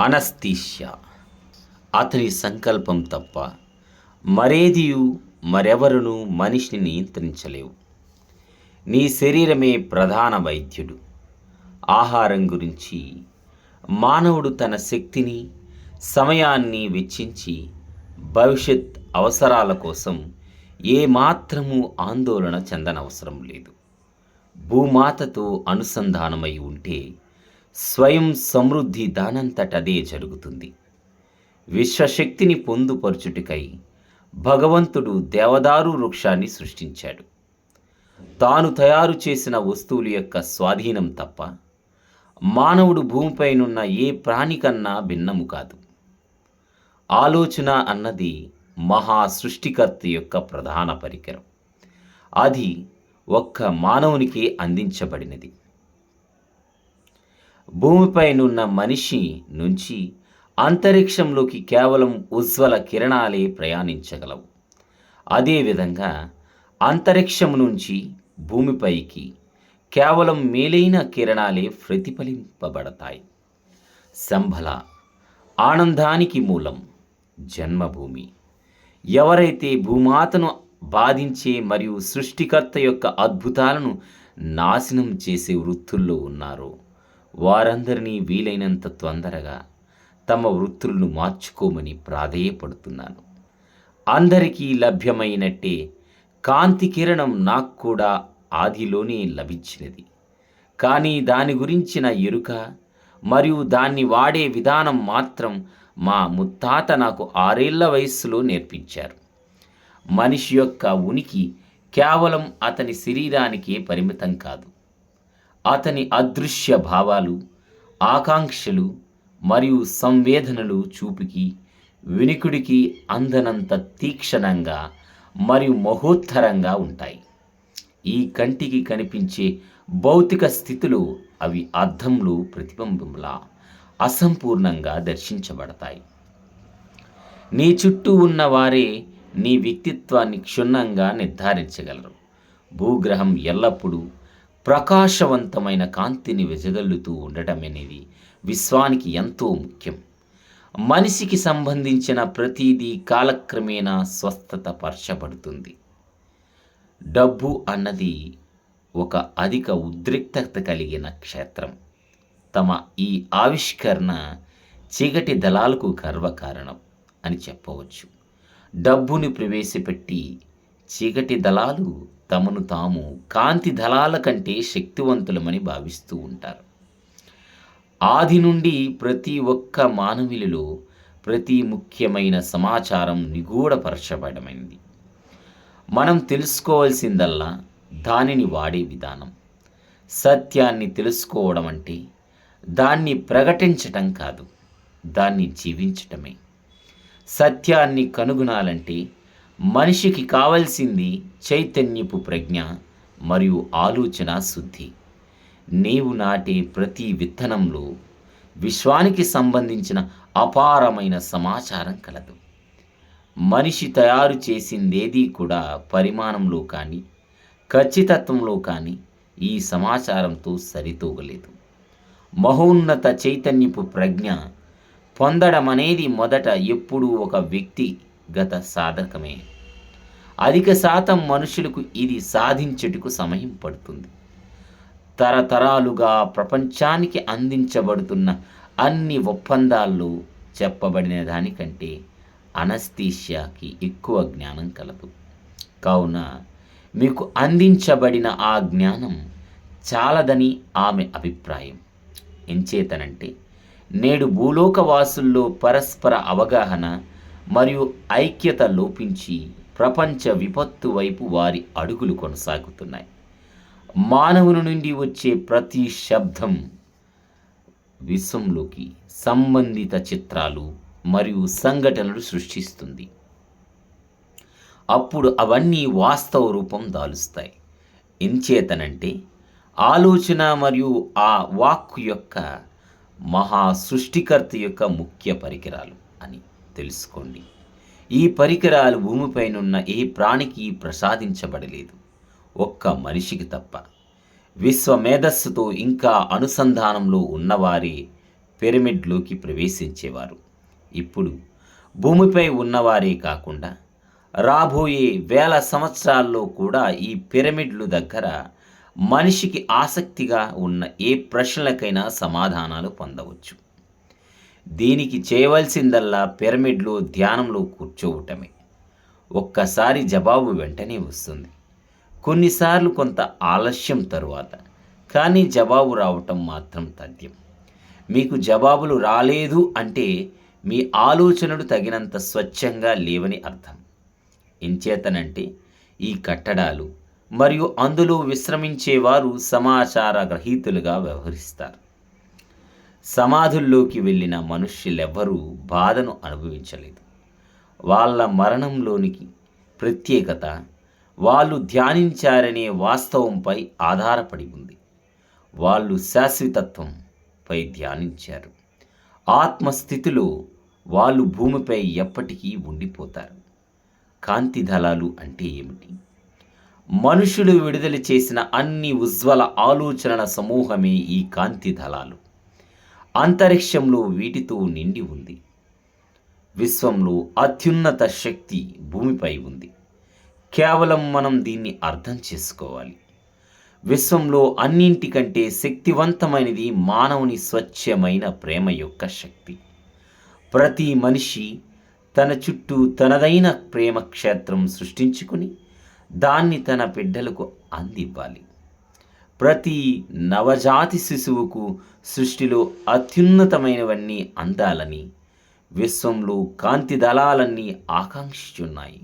అనస్తీష్యా అతని సంకల్పం తప్ప మరేదియు మరెవరును మనిషిని నియంత్రించలేవు. నీ శరీరమే ప్రధాన వైద్యుడు. ఆహారం గురించి మానవుడు తన శక్తిని సమయాన్ని వెచ్చించి భవిష్యత్ అవసరాల కోసం ఏమాత్రము ఆందోళన చెందనవసరం లేదు. భూమాతతో అనుసంధానమై ఉంటే స్వయం సమృద్ధి దానంతటదే జరుగుతుంది. విశ్వశక్తిని పొందుపరుచుటికై భగవంతుడు దేవదారు వృక్షాన్ని సృష్టించాడు. తాను తయారు చేసిన వస్తువుల యొక్క స్వాధీనం తప్ప మానవుడు భూమిపైనున్న ఏ ప్రాణికన్నా భిన్నము కాదు. ఆలోచన అన్నది మహా సృష్టికర్త యొక్క ప్రధాన పరికరం. అది ఒక్క మానవునికి అందించబడినది. భూమిపైనున్న మనిషి నుంచి అంతరిక్షంలోకి కేవలం ఉజ్వల కిరణాలే ప్రయాణించగలవు. అదేవిధంగా అంతరిక్షం నుంచి భూమిపైకి కేవలం మేలైన కిరణాలే ప్రతిఫలింపబడతాయి. సంభల ఆనందానికి మూలం జన్మభూమి. ఎవరైతే భూమాతను బాధించే మరియు సృష్టికర్త యొక్క అద్భుతాలను నాశనం చేసే వృత్తుల్లో ఉన్నారో వారందరినీ వీలైనంత తొందరగా తమ వృత్తులను మార్చుకోమని ప్రాధేయపడుతున్నాను. అందరికీ లభ్యమైనట్టే కాంతి కిరణం నాకు కూడా ఆదిలోనే లభించినది. కానీ దాని గురించిన ఎరుక మరియు దాన్ని వాడే విధానం మాత్రం మా ముత్తాత నాకు ఆరేళ్ళ వయస్సులో నేర్పించారు. మనిషి యొక్క ఉనికి కేవలం అతని శరీరానికే పరిమితం కాదు. అతని అదృశ్య భావాలు ఆకాంక్షలు మరియు సంవేదనలు చూపుకి వినికుడికి అందనంత తీక్షణంగా మరియు మహోత్తరంగా ఉంటాయి. ఈ కంటికి కనిపించే భౌతిక స్థితిలో అవి అర్థంలో ప్రతిబింబంలా అసంపూర్ణంగా దర్శించబడతాయి. నీ చుట్టూ ఉన్న వారే నీ వ్యక్తిత్వాన్ని క్షుణ్ణంగా నిర్ధారించగలరు. భూగ్రహం ఎల్లప్పుడూ ప్రకాశవంతమైన కాంతిని వెజగల్లుతూ ఉండటం అనేది విశ్వానికి ఎంతో ముఖ్యం. మనిషికి సంబంధించిన ప్రతిదీ కాలక్రమేణా స్వస్థత పరచబడుతుంది డబ్బు అన్నది ఒక అధిక ఉద్రిక్తత కలిగిన క్షేత్రం. తమ ఈ ఆవిష్కరణ చీకటి దళాలకు గర్వకారణం అని చెప్పవచ్చు. డబ్బుని ప్రవేశపెట్టి చీకటి దళాలు తమను తాము కాంతి దళాల కంటే శక్తివంతులమని భావిస్తూ ఉంటారు. ఆది నుండి ప్రతి ఒక్క మానవులలో ప్రతి ముఖ్యమైన సమాచారం నిగూఢపరచబడమైంది. మనం తెలుసుకోవాల్సిందల్లా దానిని వాడే విధానం. సత్యాన్ని తెలుసుకోవడం అంటే దాన్ని ప్రకటించటం కాదు దాన్ని జీవించటమే. సత్యాన్ని కనుగొనాలంటే మనిషికి కావలసింది చైతన్యపు ప్రజ్ఞ మరియు ఆలోచన శుద్ధి. నీవు నాటే ప్రతి విత్తనంలో విశ్వానికి సంబంధించిన అపారమైన సమాచారం కలదు. మనిషి తయారు చేసిందేదీ కూడా పరిమాణంలో కానీ ఖచ్చితత్వంలో కానీ ఈ సమాచారంతో సరితూగలేదు. మహోన్నత చైతన్యపు ప్రజ్ఞ పొందడం అనేది మొదట ఎప్పుడూ ఒక వ్యక్తి గత సాధకమే. అధిక శాతం మనుషులకు ఇది సాధించుటకు సమయం పడుతుంది. తరతరాలుగా ప్రపంచానికి అందించబడుతున్న అన్ని ఒప్పందాల్లో చెప్పబడిన దానికంటే అనస్థీషియాకి ఎక్కువ జ్ఞానం కలదు. కావున మీకు అందించబడిన ఆ జ్ఞానం చాలదని ఆమె అభిప్రాయం. ఎంచేతనంటే నేడు భూలోకవాసుల్లో పరస్పర అవగాహన మరియు ఐక్యత లోపించి ప్రపంచ విపత్తు వైపు వారి అడుగులు కొనసాగుతున్నాయి. మానవుని నుండి వచ్చే ప్రతి శబ్దం విశ్వంలోకి సంబంధిత చిత్రాలు మరియు సంఘటనలు సృష్టిస్తుంది. అప్పుడు అవన్నీ వాస్తవ రూపం దాలుస్తాయి. ఎంచేతనంటే ఆలోచన మరియు ఆ వాక్ యొక్క మహా సృష్టికర్త యొక్క ముఖ్య పరికరాలు అని. తెలుసుకోండి. ఈ పరికరాలు భూమిపైనున్న ఏ ప్రాణికి ప్రసాదించబడలేదు. ఒక్క మనిషికి తప్ప. విశ్వ మేధస్సుతో ఇంకా అనుసంధానంలో ఉన్నవారే పిరమిడ్లోకి ప్రవేశించేవారు. ఇప్పుడు భూమిపై ఉన్నవారే కాకుండా రాబోయే వేల సంవత్సరాల్లో కూడా ఈ పిరమిడ్లు దగ్గర మనిషికి ఆసక్తిగా ఉన్న ఏ ప్రశ్నలకైనా సమాధానాలు పొందవచ్చు. దీనికి చేయవలసిందల్లా పిరమిడ్లో ధ్యానంలో కూర్చోవటమే. ఒక్కసారి జవాబు వెంటనే వస్తుంది. కొన్నిసార్లు కొంత ఆలస్యం తరువాత కానీ జవాబు రావటం మాత్రం తథ్యం. మీకు జవాబులు రాలేదు అంటే మీ ఆలోచనలు తగినంత స్వచ్ఛంగా లేవని అర్థం. ఇంచేతనంటే ఈ కట్టడాలు మరియు అందులో విశ్రమించేవారు సమాచార గ్రహీతులుగా వ్యవహరిస్తారు. సమాధుల్లోకి వెళ్ళిన మనుష్యులెవ్వరూ బాధను అనుభవించలేదు. వాళ్ళ మరణంలోనికి ప్రత్యేకత వాళ్ళు ధ్యానించారనే వాస్తవంపై ఆధారపడి ఉంది. వాళ్ళు శాశ్వతత్వంపై ధ్యానించారు. ఆత్మస్థితిలో వాళ్ళు భూమిపై ఎప్పటికీ ఉండిపోతారు. కాంతి దళాలు అంటే ఏమిటి? మనుషులు విడుదల చేసిన అన్ని ఉజ్వల ఆలోచనల సమూహమే ఈ కాంతి దళాలు. అంతరిక్షంలో వీటితో నిండి ఉంది. విశ్వంలో అత్యున్నత శక్తి భూమిపై ఉంది. కేవలం మనం దీన్ని అర్థం చేసుకోవాలి. విశ్వంలో అన్నింటికంటే శక్తివంతమైనది మానవుని స్వచ్ఛమైన ప్రేమ యొక్క శక్తి. ప్రతి మనిషి తన చుట్టూ తనదైన ప్రేమ క్షేత్రం సృష్టించుకుని దాన్ని తన బిడ్డలకు అందివ్వాలి. ప్రతి నవజాతి శిశువుకు సృష్టిలో అత్యున్నతమైనవన్నీ అందాలని విశ్వంలో కాంతి దళాలన్నీ ఆకాంక్షిస్తున్నాయి.